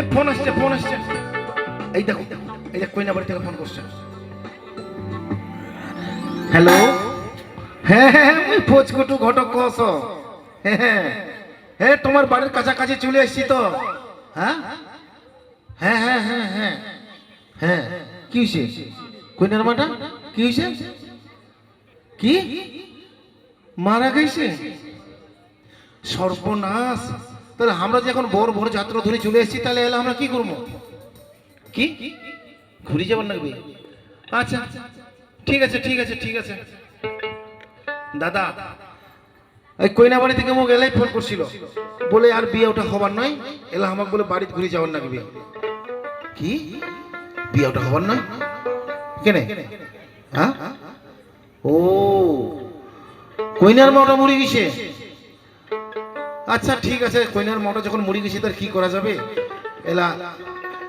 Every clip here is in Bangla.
এই ফোন আসছে ফোন আসছে। এই দেখো, এই দেখ কইনা বাড়ি থেকে ফোন করছে। হ্যালো? হ্যাঁ হ্যাঁ আমি ফোচকুটু ঘটক কস। হ্যাঁ হ্যাঁ। হ্যাঁ তোমার বাড়ির কাছাকাছি চলে এসছি তো। হ্যাঁ? হ্যাঁ হ্যাঁ হ্যাঁ হ্যাঁ। হ্যাঁ কি হয়েছে কইনার মাটা, কি হয়েছে কি? মারা গেছে? সর্বনাশ। তাহলে আমরা যে এখন বড় বড় যাত্রা ধরে চলে এসেছি তাহলে এলে আমরা কি করব? কি? ঘুরে যাবার লাগবে আচ্ছা ঠিক আছে ঠিক আছে ঠিক আছে। দাদা এই কইনা বাড়ি থেকে মোক এলাই ফোন করছিল। বলে আর বিয়ে ওটা হবার নয় এলা আমাকে বলে বাড়িতে ঘুরে যাওয়ার লাগবে কি? বিয়ে ওটা হবার নয়? কেনে? হ্যাঁ? ও কইনার মাটা মরে গেছে। আচ্ছা ঠিক আছে কইনার মাটা যখন মরে গেছে তার কি করা যাবে? এলা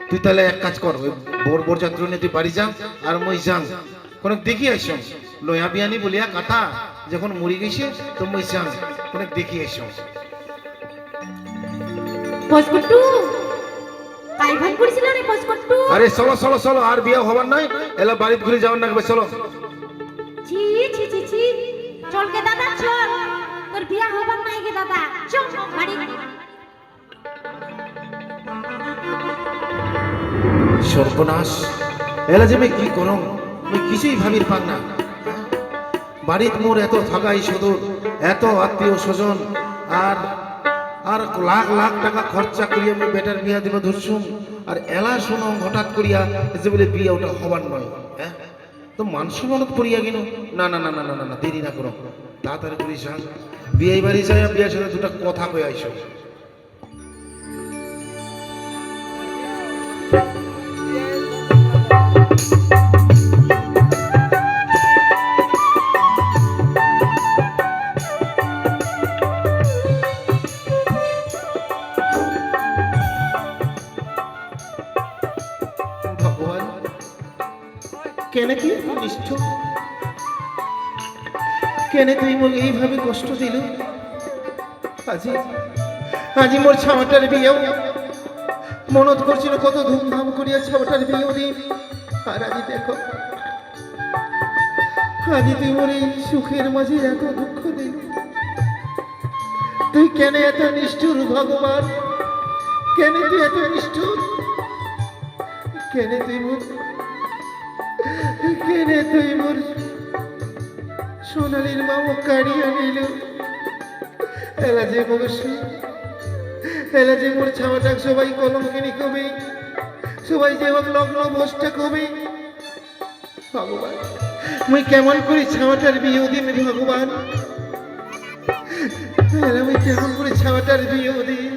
তুই তাহলে এক কাজ কর ওই বোর বোর যাত্রা নিয়ে তুই বাড়ি যা আর মই যাং কোন দেখি আইসম। লয়া বিয়ানি বলিয়া কথা যখন মরে গেছে তো মই যাং কোন দেখি আইসম। কাই করেছিল রে আরে চলো চলো চলো আর বিয়ে হবার নাই। এলা বাড়িতে ঘুরে যাওয়ার লাগবে চলো। ছি ছি দাদা চল। তোর বিয়া হবার নাই গে দাদা। চল বাড়ি। সর্বনাশ। এলা যে কি করম? আমি কিছুই ভাবির পাক না। বাড়িত মোর এত থাকাই সদর, এত আত্মীয় স্বজন, আর আর লাখ লাখ টাকা খরচা করিয়া আমি বেটার বিয়া দিব ধরছুম। আর এলা শোনো, হঠাৎ করিয়া যে বলে বিয়ে ওটা হবার নয় হ্যাঁ? তো মান সম্মানত পড়িয়া গেল। না না না না না না দেরি না করো। তাড়াতাড়ি করি যান বিয়ে বাড়ি যাই বিয়ের সাথে দুটা কথা কয়ে আইসো। কেন কি নিষ্ঠুর? কেন তুই মোক এইভাবে কষ্ট দিল? আজি আজি মোর ছামাটার বিয়েও মনত করছিল কত ধুমধাম করিয়া ছাওয়াটার বিয়েও দিন। আর আজি দেখো, আজি তুই মোর এই সুখের মাঝে এত দুঃখ দিল। তুই কেন এত নিষ্ঠুর ভগবান? কেন তুই এত নিষ্ঠুর? কেনে তুই মোর কেনে তুই মোর সোনালির মামু কাড়িয়া নিল এলা যে বংশ এলা যে মোর ছাওয়াটাক সবাই কলঙ্কিনী কবি, সবাই যে হোক লগ্ন ভোজটা কবি। ভগবান, মুই কেমন করি ছাওয়াটার বিয়ে দিন ভগবান? মুই কেমন করে ছাওয়াটার বিয়ে দিন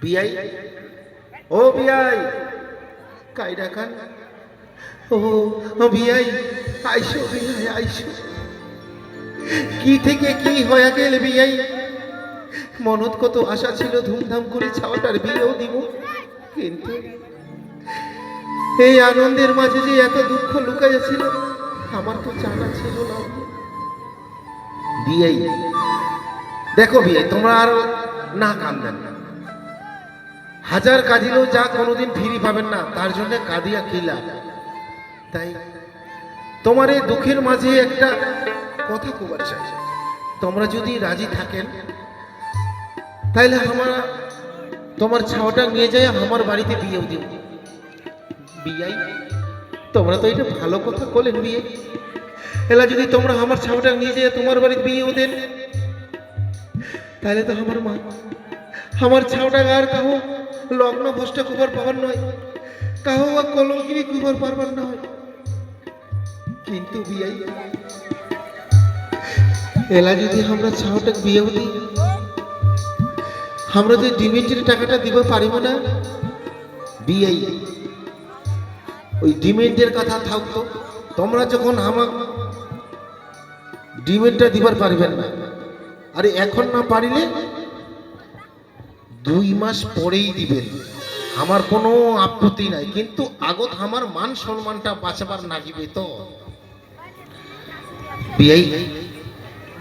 বিয়াই? ও বিয়াই কাইরা খান। কি থেকে কি হয়ে গেল বিয়াই? মনত কত আশা ছিল ধুমধাম করে ছাওয়াটার বিয়েও দিব। কিন্তু এই আনন্দের মাঝে যে এত দুঃখ লুকাইয়া ছিল আমার তো জানা ছিল না। বিয়াই, দেখো বিয়াই, তোমরা আর না কান্দেন না। হাজার কাঁদিলেও যা কোনোদিন ফিরি পাবেন না, তার জন্য কাঁদিয়া কিলা। তাই তোমার এই দুঃখের মাঝে একটা কথা কবার চাই তোমরা যদি রাজি থাকেন, তাইলে আমার তোমার ছাওয়াটা নিয়ে যায় আমার বাড়িতে বিয়েও দিও। বিয়াই, তোমরা তো এটা ভালো কথা বলেন বিয়ে। এলা যদি তোমরা আমার ছাওয়াটা নিয়ে যায় তোমার বাড়িতে বিয়েও দেন তাহলে তো আমার মা, আমার ছাওটা আর কাহো লগ্ন ভষ্টা কুবার পাবার নয়, কাহো আর কলঙ্কিনি কুবার পারবার নয়। কিন্তু বিয়াই এলা যদি আমরা ছাওটা বিয়েও দিই আমরা যে ডিমেন্টের টাকাটা দিব পারিব না? বিয়াই ওই ডিমেন্টের কথা থাকতো তোমরা যখন আমার ডিমেন্টটা দিবার পারিবেন না, আরে এখন না পারিলে দুই মাস পরেই দিবেন। আমার কোনো আপত্তি নাই, কিন্তু আগত আমার মান সম্মানটা বাঁচাবার নাগিবে তো। বিয়াই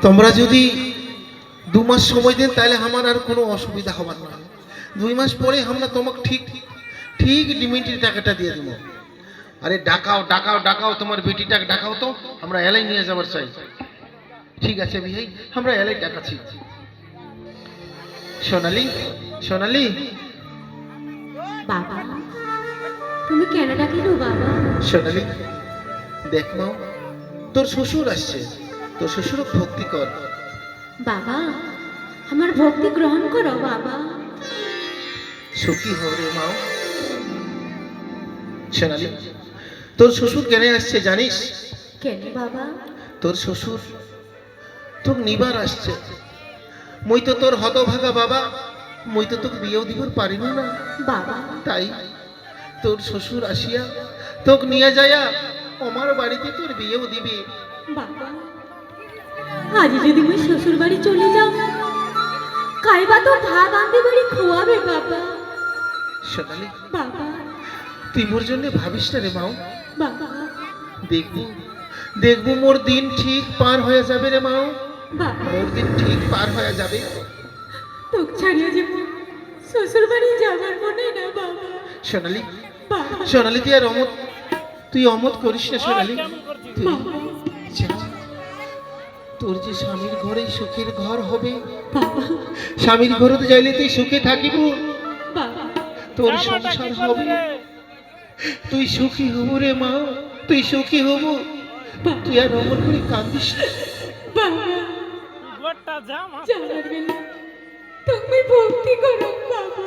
তোমরা যদি দু মাস সময় দেন তাহলে আমার আর কোনো অসুবিধা হবার না দুই মাস পরে আমরা তোমাকে ঠিক ঠিক লিমিটের টাকাটা দিয়ে দেবো। আরে ডাকাও ডাকাও ডাকাও তোমার বেটিটাকে ডাকাও তো আমরা এলাই নিয়ে যাবার চাই। ঠিক আছে বিহাই আমরা এলাই ডাকাচ্ছি। সোনালি সোনালি। বাবা তুমি কেন ডাকিলো বাবা? সোনালি দেখ মা তোর শ্বশুর আসছে। তোর শ্বশুর ভক্তি কর। বাবা আমার ভক্তি গ্রহণ করো বাবা। সুখী হো রে মা। সোনালি তোর শ্বশুর কেন আসছে জানিস? কেন বাবা? তোর শ্বশুর তোর নিবার আসছে। মই তো তোর হতভাগা বাবা। মই তো তোকে বিয়েও দিবার পারিনি না বাবা। তাই তোর শ্বশুর আসিয়া তোকে নিয়ে যায়া আমার বাড়িতে তোর বিয়েও দিবে। বাবা আজ যদি মুই শ্বশুর বাড়ি চলে যাও কাইবা তো ভাত আনতে বাড়ি খোয়াবে বাবা। সোনালি বাবা। তুই মোর জন্য ভাবিস না রে মাও। বাবা। দেখব দেখব মোর দিন ঠিক পার হয়ে যাবে রে মাও। মোর দিন ঠিক পার হয়ে যাবে। তোক ছাড়িয়ে যে শ্বশুর বাড়ি যাবার মনে না বাবা। সোনালি বাবা। সোনালি তুই আর অমত তুই অমত করিস না সোনালি। তোর যে স্বামীর ঘরেই সুখের ঘর হবে স্বামীর ঘরে তো যাইলে তুই সুখে থাকিব। তোর সংসার হবে। তুই সুখী হব রে মা তুই সুখী হব। তুই আর অমর করে বেলা তুমি ভক্তি করো বাবা।